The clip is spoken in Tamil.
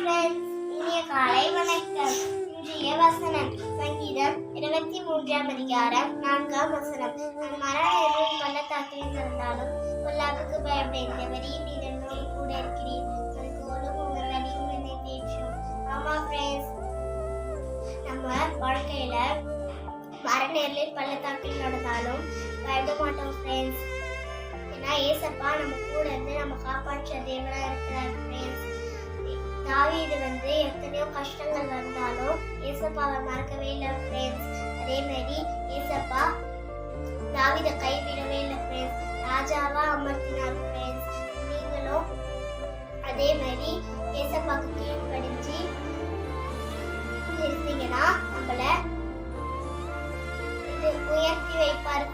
காலை வணக்கம். இன்றைய வசனம் சங்கீதம் இருபத்தி மூன்றாம் அதிகாரம் நான்காம் வசனம். நான் மரணம் பள்ளத்தாக்கில் நடந்தாலும் பொல்லாப்புக்கு பயப்படேன் வரியும் நீர் என்னோடு கூட இருக்கிறீர். உங்கள் கோலும் உங்கள் வழியும் என்னை தேற்றும். ஆமா ஃப்ரெண்ட்ஸ் நம்ம வாழ்க்கையில மரணேரில் பள்ளத்தாக்கில் நடந்தாலும் பயப்பட மாட்டோம் ஃப்ரெண்ட்ஸ் ஏன்னா ஏசப்பா நம்ம கூட இருந்து நம்ம காப்பாற்ற தேவனா இருக்கிறார். ஃப்ரெண்ட்ஸ் வந்து எத்தனையோ கஷ்டங்கள் வந்தாலும் ஏசப்பாவை மறக்கவே இல்லை ஃப்ரெண்ட்ஸ் அதே மாதிரி ஏசப்பா தாவீதை கைவிடவே இல்லை ஃப்ரெண்ட்ஸ் ராஜாவா அமர்த்தினார் ஃப்ரெண்ட்ஸ் நீங்களும் அதே மாதிரி ஏசப்பாவுக்கு கீழ்படிஞ்சு இருந்தீங்கன்னா நம்மள இது உயர்த்தி வைப்பார்.